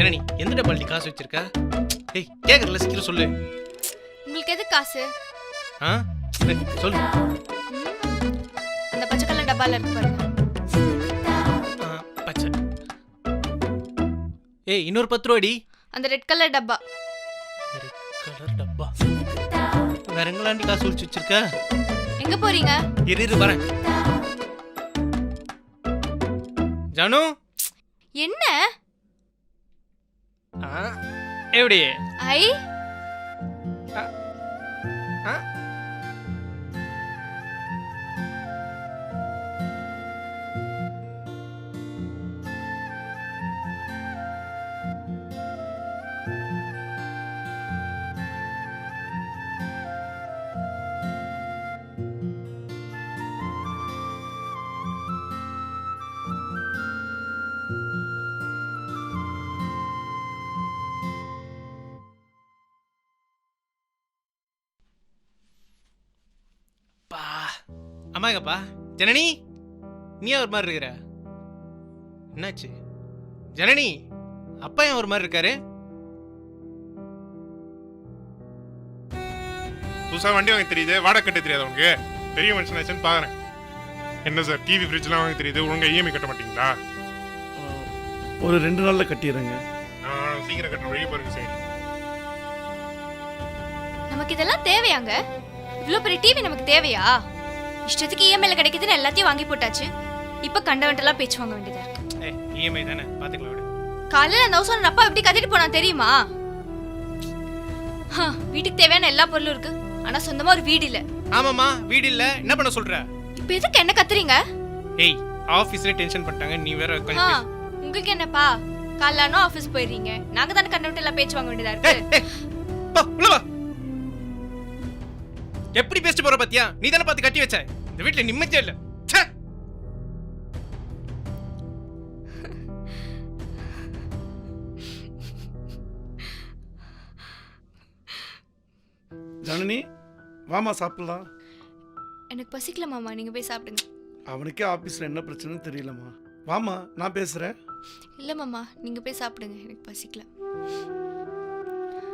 ஜனனி எந்த டப்பால் காசு வச்சிருக்க? ஏய் கேக்குறல சீக்கிரம் சொல்லு. உங்களுக்கு எது காசு? ஆ? சொல்லு? அந்த பச்சை கலர் டப்பால இருக்கு பாருங்க. பச்சை. ஏய் இன்னொரு பத்து ரூபாடி அந்த ரெட் கலர் டப்பா. ரெட் கலர் டப்பா. வேற எங்களாண்டி காசு ஒழிச்சு வச்சிருக்க? எங்க போறீங்க? இரு இரு வரேன். ஜானு? என்ன? எப்படி ஐ ஆ? பா அம்மாங்கப்பா ஜனனி நீ ஏன் ஒரு மாதிரி இருக்கிற? என்னாச்சு? ஜனனி அப்பா ஏன் ஒரு மாதிரி இருக்காரு? புதுசா வண்டி வாங்க தெரியுது. வாடகை கட்ட தெரியாது உனக்கு. பெரிய மனுஷனாச்சுன்னு பாக்குறேன். என்ன சார் டிவி ஃப்ரிட்ஜ்லாம் வாங்க தெரியுது. ஒழுங்கா இஎம்ஐ கட்ட மாட்டீங்களா? ஒரு ரெண்டு நாள்ல கட்டிடுறேங்க. சீக்கிரம் கட்டுற வழி பாருங்க சரி. நமக்கு இதெல்லாம் தேவையாங்க? இவ்ளோ பெரிய டிவி நமக்கு தேவையா? இஷ்டத்துக்கு இஎம்ஐல கிடைக்குதுன்னு எல்லாத்தையும் வாங்கி போட்டாச்சு. இப்ப கண்டவன்ட்டெல்லாம் பேச்சு வாங்க வேண்டியதா இருக்கு. ஏய் இஎம்ஐ தானே? பாத்துக்கலாம் விடு. காலையில அந்த ஹவுஸ் அப்பா எப்படி கத்திட்டு போனா தெரியுமா? ஹ, வீட்டுக்கு தேவையான எல்லா பொருளும் இருக்கு. ஆனா சொந்தமா ஒரு வீடு இல்ல. ஆமாம்மா வீடு இல்ல. என்ன பண்ண சொல்ற? இப்ப எதுக்கு என்ன கத்துறீங்க? ஏய் ஆபீஸ்ல டென்ஷன் பண்ணிட்டாங்க நீ வேற ஆ, கொஞ்சம். உங்களுக்கு என்னப்பா? காலைலானோ ஆபீஸ் போயிடுறீங்க. நாங்க தானே கண்டவன்ட்ட எல்லாம் பேச்சு வாங்க வேண்டியதா ஏய், இருக்கு ஏய், போ, உள்ள வா. எப்படி பேசிட்டு போற பாத்தியா? நீ தானே பார்த்து கட்டி வச்ச. இந்த வீட்டுல நிம்மதியே இல்ல. ஜனனி வாமா சாப்பிடலாம். எனக்கு பசிக்கல மாமா நீங்க போய் சாப்பிடுங்க. அவனுக்கே ஆபீஸ்ல என்ன பிரச்சனைன்னு தெரியலம்மா. வாமா நான் பேசுறேன். இல்ல மாமா நீங்க போய் சாப்பிடுங்க எனக்கு பசிக்கல.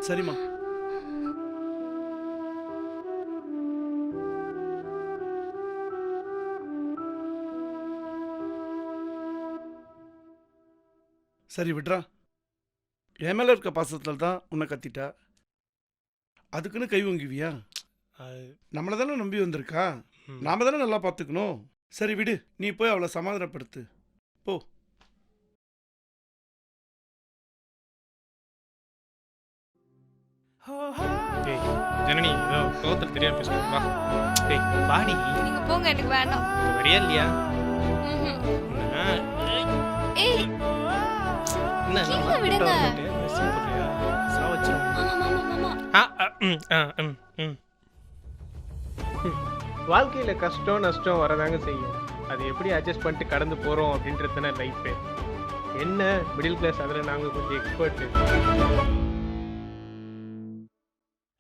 சரிம்மா. சரி விட்றா. என் மேல இருக்க பாசத்துல தான் உன்னை கத்திட்டா? அதுக்குன்னு கை வாங்குவியா நம்மளை தானே நம்பி வந்திருக்கா. நாம தானே நல்லா பார்த்துக்கணும் சரி விடு. நீ போய் அவளை சமாதானப்படுத்து. போ. ஏய், ஜனனி ஏதோ கோவத்துல தெரியாம பேசுறேன் வா. ஏய் வாடி நீங்க போங்க எனக்கு வேண்டாம். இங்க வரியா இல்லையா? ம்ஹும். என்ன? ஏய் என்ன கீழே விடுங்க. வாழ்க்கையில கஷ்டம் நஷ்டம் வரதாங்க செய்யும். அது எப்படி அட்ஜஸ்ட் பண்ணிட்டு கடந்து போறோம் அப்படின்றது தானே லைஃபு என்ன? மிடில் கிளாஸ் அதில் நாங்கள் கொஞ்சம் எக்ஸ்பர்ட்டு